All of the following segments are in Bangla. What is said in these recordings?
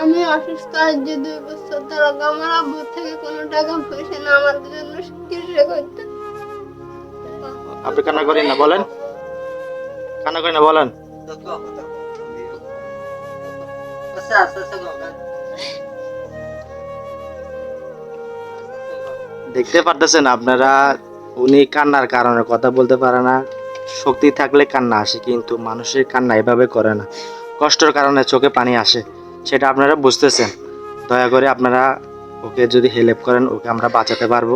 আমি অসুস্থ আজ দুই বছর ধরে আমার আব্বু থেকে কোনো টাকা পয়সা না আমার জন্য চিকিৎসা করতে। আপনি কান্না করেন না, বলেন। কান্না করেন না, বলেন। দেখতে পারতেছেন আপনারা, উনি কান্নার কারণে কথা বলতে পারে না। শক্তি থাকলে কান্না আসে, কিন্তু মানুষের কান্না এভাবে করে না। কষ্টের কারণে চোখে পানি আসে সেটা আপনারা বুঝতেছেন। দয়া করে আপনারা ওকে যদি হেল্প করেন ওকে আমরা বাঁচাতে পারব।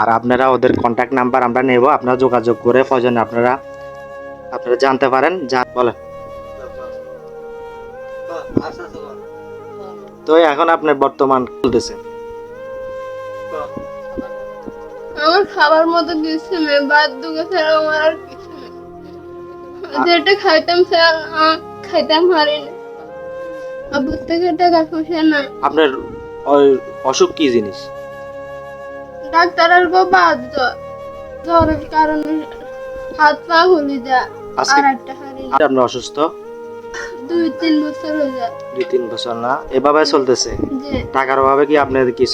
আর আপনারা ওদের কন্ট্যাক্ট নাম্বার আমরা নেব আপনারা যোগাযোগ করে প্রয়োজনে আপনারা আপনারা জানতে পারেন যা বলেন। তো এখন আপনার বর্তমান চলতেছে। আমার খাবার মতো কিছু নেই বাদ দুগে ছাড়া আমার আর কিছু নেই। যেটা খাইতাম স্যার খাইতাম পারি না আব্বু থেকে টাকা পয়সা না আপনার অ- অসুখ কি জিনিস? ডাক্তারের গো বাদ জ্বরের কারণে হাত পা হলি যা আজকে আর একটা হারি না। আপনার অসুস্থ? দুই তিন বছর হয়ে দুই তিন বছর না এভাবে চলতেছে? যে টাকার অভাবে কি আপনি কি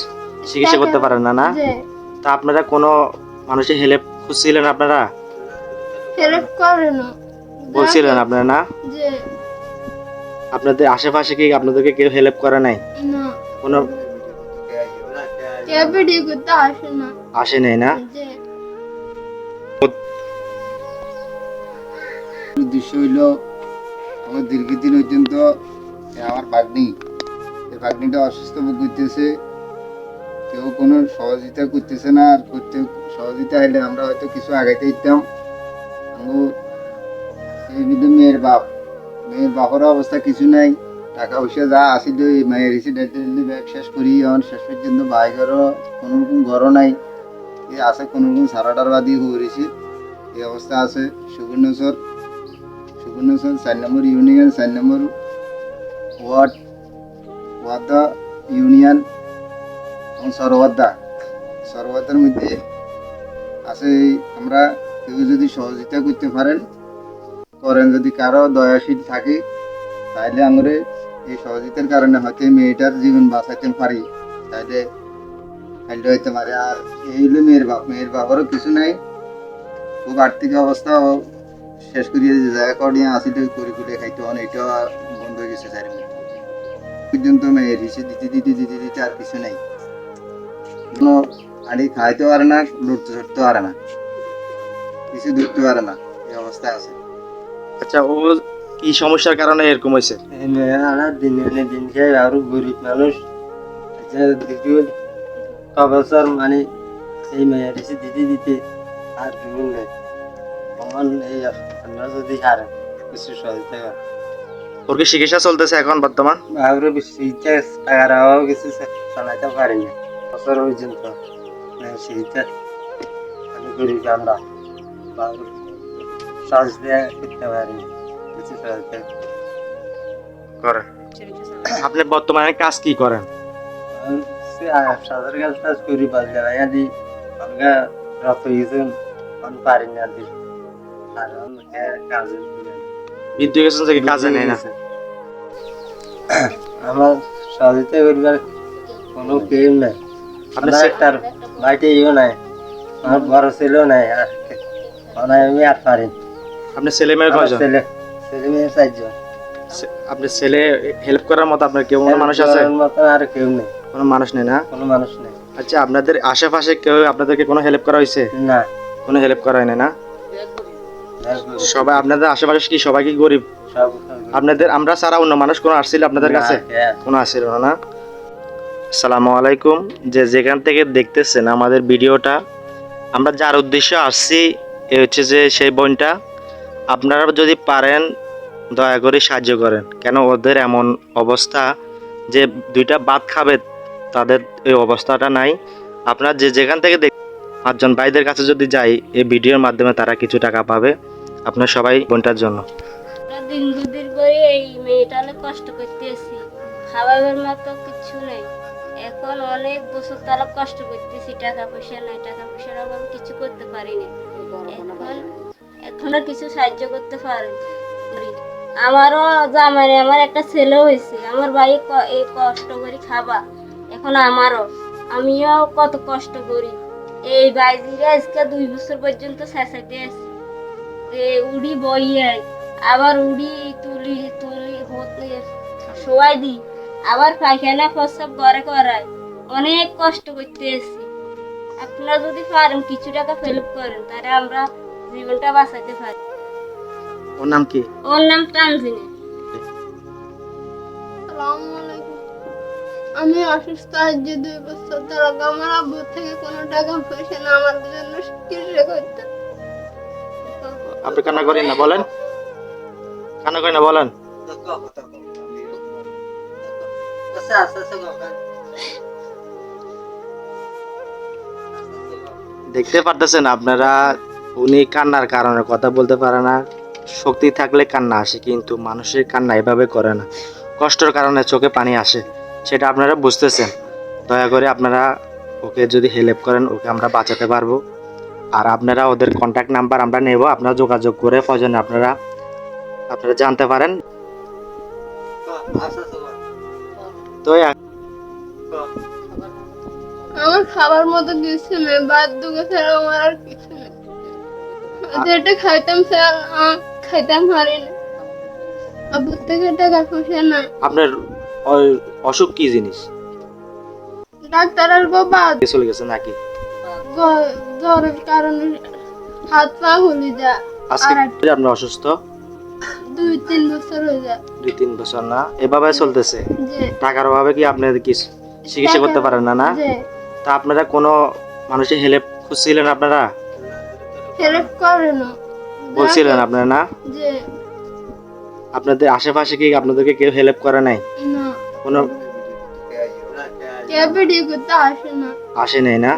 চিকিৎসা করতে পারেন না না? যে তা আপনারা কোনো মানুষের হেল্প খুঁজছিলেন আপনারা? হেল্প করে না। বলছিলেন আপনারা না? যে আপনাদের আশেপাশে কি আপনাদেরকে কেউ হেল্প করে নাই? কোনো কে ভিডিও করতে আসে নাই না? উদ্দেশ্য হইল আমার দীর্ঘদিন পর্যন্ত আমার ভাগ্নি এই ভাগ্নিটা অসুস্থ ভোগ করতেছে। কেউ কোনো সহযোগিতা করতেছে না আর করতে সহযোগিতা হলে আমরা হয়তো কিছু আগাইতে দিতাম। মেয়ের বাপ। বাপের অবস্থা কিছু নাই। টাকা পয়সা যা আসিল মায়ের এসে ব্যাগ শেষ করি, এখন শেষ পর্যন্ত ভাই ঘরও কোনো ঘরও নাই। আছে কোনো রকম সারাটার বাদি হয়েছে এই অবস্থা আছে সুবর্ণচর সুবর্ণচর চার নম্বর ইউনিয়ন, চার নম্বর ওয়ার্ড, ওয়াদা ইউনিয়ন, এবং সরওয়াদা সরওয়াদার মধ্যে আছে আমরা কেউ যদি সহযোগিতা করতে পারেন করেন যদি কারও দয়াশীল থাকে তাহলে আমরা এই সহযোগিতার কারণে হয়তো মেয়েটার জীবন বাঁচাইতে পারি। তাহলে খাইলে হইতে পারে। আর এই হলো মেয়ের বাপ। মেয়ের বাবারও কিছু নাই। খুব আর্থিক অবস্থা। শেষ করিয়ে যে জায়গা করিয়ে আসিল, করে করে খাইতে। হন এটা বন্ধ হয়ে গেছে চারি পর্যন্ত মেয়ের হিসেবে দিতে দিতে দিতে দিতে আর কিছু নাই। কোনো আড়ি খাইতে পারে না লুটতে ছুটতে পারে না। কিছু ধরতে পারে না। এই অবস্থা আছে। আচ্ছা ও কি সমস্যার কারণে এরকম হয়েছে? দিন দিন খাই আরও গরিব মানুষ। আচ্ছা দ্বিতীয় মানে এই মেয়ের এসে দিতে দিতে আর নেই। ভগবান এই আপনারা যদি হারেন কিছু সহযোগিতা ওর কি চিকিৎসা চলতেছে এখন বর্তমান? আরও বেশি টাকার অভাব কিছু শোনাতে পারি না বছর পর্যন্ত আমি গরিব আমরা সহযোগিতা করতে পারি কিছু সহযোগিতা করেন আপনি বর্তমানে কাজ কি করেন? সাধারণ কাজ টাজ করি বাজে ভাইয়া দি আমাকে রত গেছেন আমি পারি না দি আর আমাকে কাজে বৃদ্ধ গেছেন থেকে কাজে নেই না। আমার সহযোগিতা করিবার কোনো কেউ নাই। আপনি আমার সে- একটার বাড়িতে ইও নাই আমার বড় ছেলেও নাই আর আমি আর পারি না। আপনার ছেলে মেয়ে কয়জন? ছেলে ছেলে মেয়ে চারজন। আপনার ছেলে হেল্প করার মতো আপনার কেউ কোনো মানুষ আছে? আর কেউ নেই। কোনো মানুষ নেই না? কোনো মানুষ নেই। আচ্ছা আপনাদের আশেপাশে কেউ আপনাদেরকে কোনো হেল্প করা হয়েছে? না। কোনো হেল্প করা হয়নি না? সবাই আপনাদের আশেপাশে কি সবাই কি গরিব? আপনাদের আমরা ছাড়া অন্য মানুষ কোনো আসছিল আপনাদের কাছে? কোনো আসছিল না? আসসালামু আলাইকুম। যে যেখান থেকে দেখতেছেন আমাদের ভিডিওটা আমরা যার উদ্দেশ্যে আসছি এ হচ্ছে যে সেই বোনটা। আপনারা যদি পারেন, দয়া করে সাহায্য করেন। কেন ওদের এমন অবস্থা যে দুইটা ভাত খাবে, তাদের এই অবস্থাটা নাই। আপনার যে যেখান থেকে দেখ পাঁচজন ভাইদের কাছে যদি যাই, এই ভিডিওর মাধ্যমে তারা কিছু টাকা পাবে। আপনার সবাই বোনটার জন্য। এখন অনেক বছর তারা কষ্ট করতেছি, টাকা পয়সা নাই, টাকা পয়সার কিছু করতে পারি না এখন এখন কিছু সাহায্য করতে পারি আমারও জামাই আমার একটা ছেলে হয়েছে। আমার ভাই এই কষ্ট করি খাবা। এখন আমারও। আমিও কত কষ্ট করি। এই বাইজিরা আজকে দুই বছর পর্যন্ত শেষাতে আছে এ উড়ি বইয়ে, আবার উড়ি তুলি তুলি, হতে শোয়াই দিই। আবার পায়খানা প্রস্রাব ঘরে করায় অনেক কষ্ট করতে এসেছি আপনারা যদি পারেন, কিছু টাকা ফেলপ করেন, তাহলে আমরা জীবনটা বাঁচাতে পারি। ওর নাম কি? ওর নাম তানজিনে। আসসালামু আলাইকুম। আমি অসুস্থ আজ যে দুই বছর ধরে আমার আব্বু থেকে কোনো টাকা পয়সা না আমার জন্য চিকিৎসা করতে? আপনি কান্না করেন না বলেন। কান্না করেন না বলেন। দেখতে পারতেছেন আপনারা উনি কান্নার কারণে কথা বলতে পারে না। শক্তি থাকলে কান্না আসে, কিন্তু মানুষের কান্না এভাবে করে না। কষ্টের কারণে চোখে পানি আসে, সেটা আপনারা বুঝতেছেন। দয়া করে আপনারা ওকে যদি হেল্প করেন, ওকে আমরা বাঁচাতে পারব। আর আপনারা ওদের কন্ট্যাক্ট নাম্বার আমরা নেব, আপনারা যোগাযোগ করে প্রয়োজনে আপনারা আপনারা জানতে পারেন। আচ্ছা আচ্ছা। তো আমার খাবার মতো কিছু নেই, বাদ দুগে ছাড়া আমার আর কিছু যেটা খাইতাম স্যার খাইতাম না। আব্বুর থেকে টাকা পয়সা নাই আপনার অসুখ কি জিনিস? ডাক্তার আর গো চলে গেছে নাকি? জ্বরের কারণে হাত পা হলি যা আজকে আর আপনার অসুস্থ? দুই তিন বছর হয়ে যায়। দুই তিন বছর না? এভাবে চলতেছে? টাকার অভাবে কি আপনাদের কি চিকিৎসা করতে পারেন না না? তা আপনারা কোনো মানুষের হেল্প খুঁজছিলেন আপনারা? হেল্প করে না। বলছিলেন আপনারা না যে আপনাদের আশেপাশে কি আপনাদেরকে কেউ হেল্প করে নাই? না। কোনো কেউ ভিডিও করতে আসে না। আসে নাই না?